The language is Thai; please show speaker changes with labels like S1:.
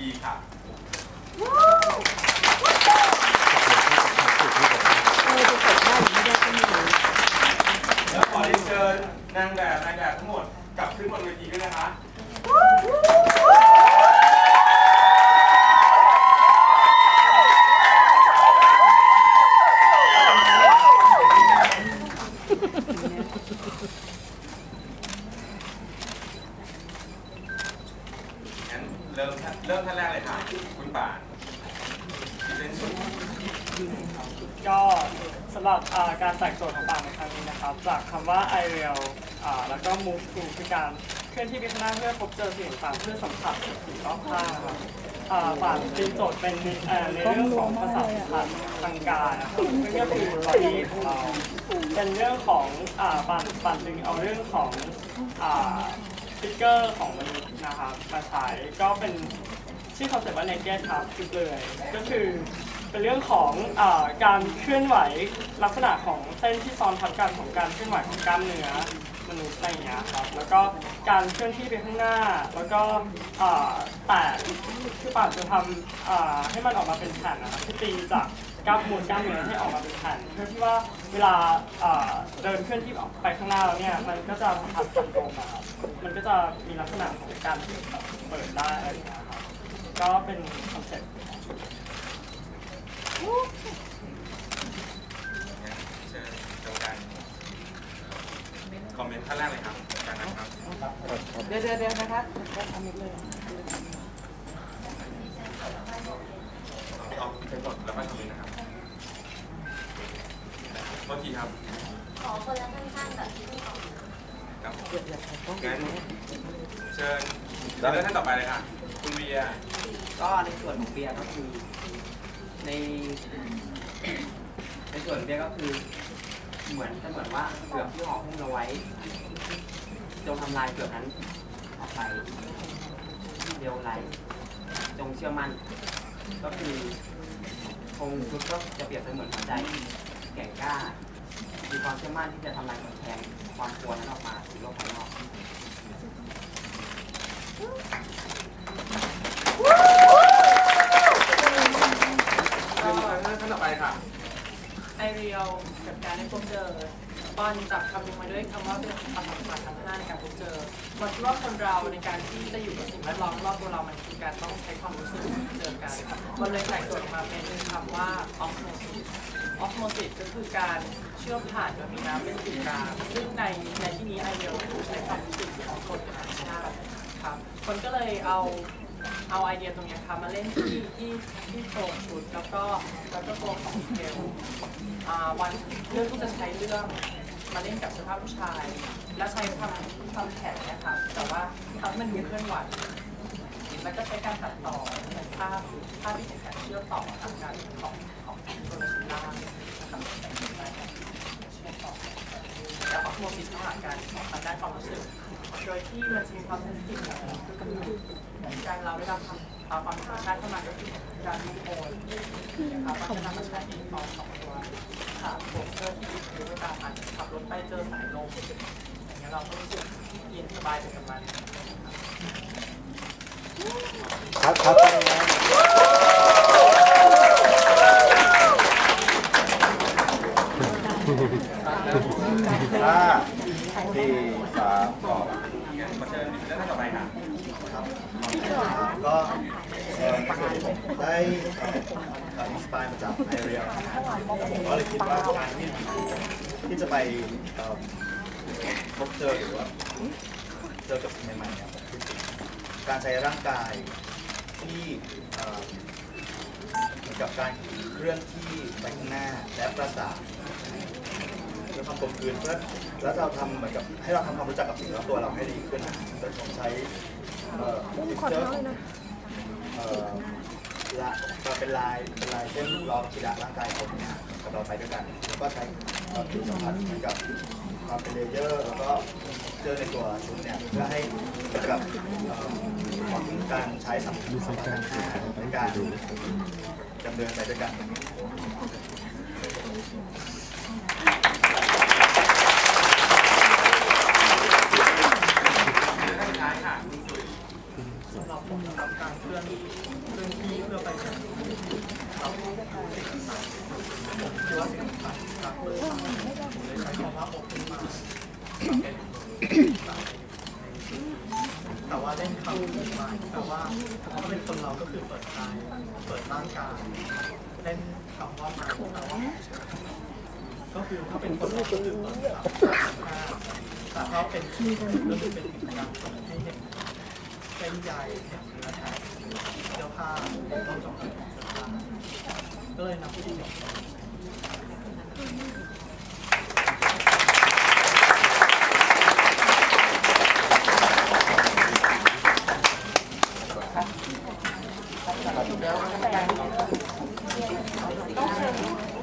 S1: ดีค่ะ
S2: เออจะใส่ได้หรือไม่ได้ก็ไม่รู้
S1: แล้วขอเรียนเชิญนางแบบนางแบบทั้งหมดกลับขึ้นบนเวทีด้วยนะคะ งั้นเริ่มเริ่มท่านแรกเลยค่ะ คุณป่านพรีเซนต์ชุด
S3: ก็สำหรับอ่าการแตกโจทย์ของปางในครั้งนี้นะครับ จากคำว่า I real อ่าแล้วก็ move to คือการเคลื่อนที่ไปข้างหน้าเพื่อพบเจอสิ่งต่างเพื่อสัมผัสสิ่งรอบข้างนะครับอ่าปางตีโจทย์เป็นเอ่อในเรื่องของภาษาสัมพันธ์ทางกายนะครับซึ่งก็คือ body ของเราเป็นเรื่องของอ่าปางปางจึงเอาเรื่องของอ่า ติ๊กเกอร์ของมนุษย์นะครับมาใช้ก็เป็นชื่อคอนเซ็ปต์ว่า naked ครับคือเลยก็คือเป็นเรื่องของอการเคลื่อนไหวลักษณะของเส้นที่ซ้อนทับกันของการเคลื่อนไหวของกล้ามเนื้อมนุษย์อะไรอย่างเงี้ยครับแล้วก็การเคลื่อนที่ไปข้างหน้า แล้วก็แตะคือป่าจะทำให้มันออกมาเป็นแผ่นนะครับที่ตีจาก กล้ามมวลกล้ามเนื้อให้ออกมาเป็นแผ่นเพื่อที่ว่าเวลาเดินเคลื่อนที่ออกไปข้างหน้าแล้วเนี่ยมันก็จะสัมผัสกันตรงมามันก็จะมีลักษณะของการที่เปิดได้อะไรอย่างเงี้ยครับก็เป็นคอนเซ็ปต์
S1: เนเชิญกรรมการคอมเมนต์ท่านแรกเลยครับจากนั้นครับ
S2: เดี๋ยวเดี๋ยวเดี๋ยวนะคะทำอีกเลย
S1: เอาเป็นกดแล้วก็คอมเมนต์นะครับ โทษทีครับ
S4: ขอคนละท่านๆแบบที่ไม่ออก
S1: ครับผม
S2: เดี๋ยวเดี๋ยวต้อง
S1: งั้นเชิญเชิญท่านต่อไปเลยค่ะ คุณเวีย
S5: ก็ในส่วนของเบียร์ก็คือ ในในส่วนของเบียร์ก็คือ เหมือนจะเหมือนว่าเปลือกที่ห่อหุ้มเราไว้จงทำลายเปลือกนั้นออกไปเดียวไรจงเชื่อมั่น ก็คือคงชุดก็จะเปรียบเสมือนหัวใจแก่งกล้า มีความเชื่อมั่นที่จะทำลายกำแพงความกลัวนั้นออกมาสู่โลกภายนอก
S1: เชิญท่านท่านต่อไปค่ะ
S6: ไอเรียลกับการได้พบเจอปอนจับคำนึงมาด้วยคำว่าเป็นประสบการณ์พัฒนาในการพบเจอมันคิดว่าคนเราในการที่จะอยู่กับสิ่งแวดล้อมรอบตัวเรามันคือการต้องใช้ความรู้สึกเจอกันมันเลยแตกตัวออกมาเป็นคำว่า osmosis osmosis ก็คือการเชื่อมผ่านโดยมีน้ำเป็นสื่อกลางซึ่งในในที่นี้ไอเรียลคือใช้ความรู้สึกของคนธรรมชาติครับคนก็เลยเอา เอาไอเดียตรงนี้ครับมาเล่นที่ที่ที่โชว์ชุดแล้วก็แล้วก็ตัวของเกลอ่าวันเรื่องที่จะใช้เรื่องมาเล่นกับสื้อผ้าผู้ชาย แล้วใช้ทำทำแขนเนะครับแต่ว่าทำให้มันมีเคลื่อนไหวแล้วก็ใช้การตัดต่อเหมือนภาพภาพที่เป็นแขนเชื่อมต่อทางการของของตัวชิ้นล่างนะครับแต่งได้เชื่อมต่อแล้วออกโมซิสข้างหลังกันทางด้านความรู้สึก โดยที่มันจะมีความเซนซิทีฟของมันก็คือการเราได้รับความความธรรมชาติเข้ามาก็คือการรีโอนนะครับมันจะนำมาใช้ในฟองสองตัวขาโบกเกอร์ที่หรือว่าการอาจจะขับรถไปเจอสายลมอย่างเงี้ยเราก็รู้สึกเย็นสบายไปกับมัน
S7: ครับครับ
S8: ห้า สี่สามสอง
S1: งั้นขอเชิญท่านต่อไปค่ะ
S8: ก็เอ่อผมได้อินสปายมาจากไอเรียผมก็เลยคิดว่าการที่ที่จะไปเอ่อพบเจอหรือว่าเจอกับสิ่งใหม่ๆเนี่ยคือการใช้ร่างกายที่เอ่อ เหมือนกับการเคลื่อนที่ไปข้างหน้าและประสาน เพื่อความกลมกลืนเพื่อแล้วเราทำเหมือนกับให้เราทำความรู้จักกับสิ่งรอบตัวเราให้ดีขึ้นนะโดยผมใช้เอ่อขอโทษนะ เอ่อลาเป็นลายเป็นลายเส้นล้อมกีฬาร่างกายคนเนี่ยกับเราไปด้วยกันแล้วก็ใช้เอ่อผิวสัมผัสเหมือนกับความเป็นเลเยอร์แล้วก็เจอในตัวชุดเนี่ยเพื่อให้เหมือนกับเอ่อความถึงการใช้สัมผัสการในการดำเนินไปด้วยกัน
S1: ค
S6: ลื่อน
S9: เคลื่อนที่เพื่อไปยังเราสิ่งต่างๆผมคิดว่าสิ่งต่างๆรักเลยผมเลยใช้คำว่า open mind เป็นแต่ว่าเล่นคำ open mind แต่ว่าถ้าเป็นคนเราก็คือเปิดใจเปิดร่างกายเล่นคำว่า mind แต่ว่าก็คือถ้าเป็นคนเราก็คือเปิดคำแต่ถ้าเป็นที่ก็คือเป็นกิจกรรมให้เห็น เส้นใยนะครับเสื้อผ้าต้นสองเสื้อผ้าก็เลยนำผู้ที่หยอก
S2: ต้องเชิญ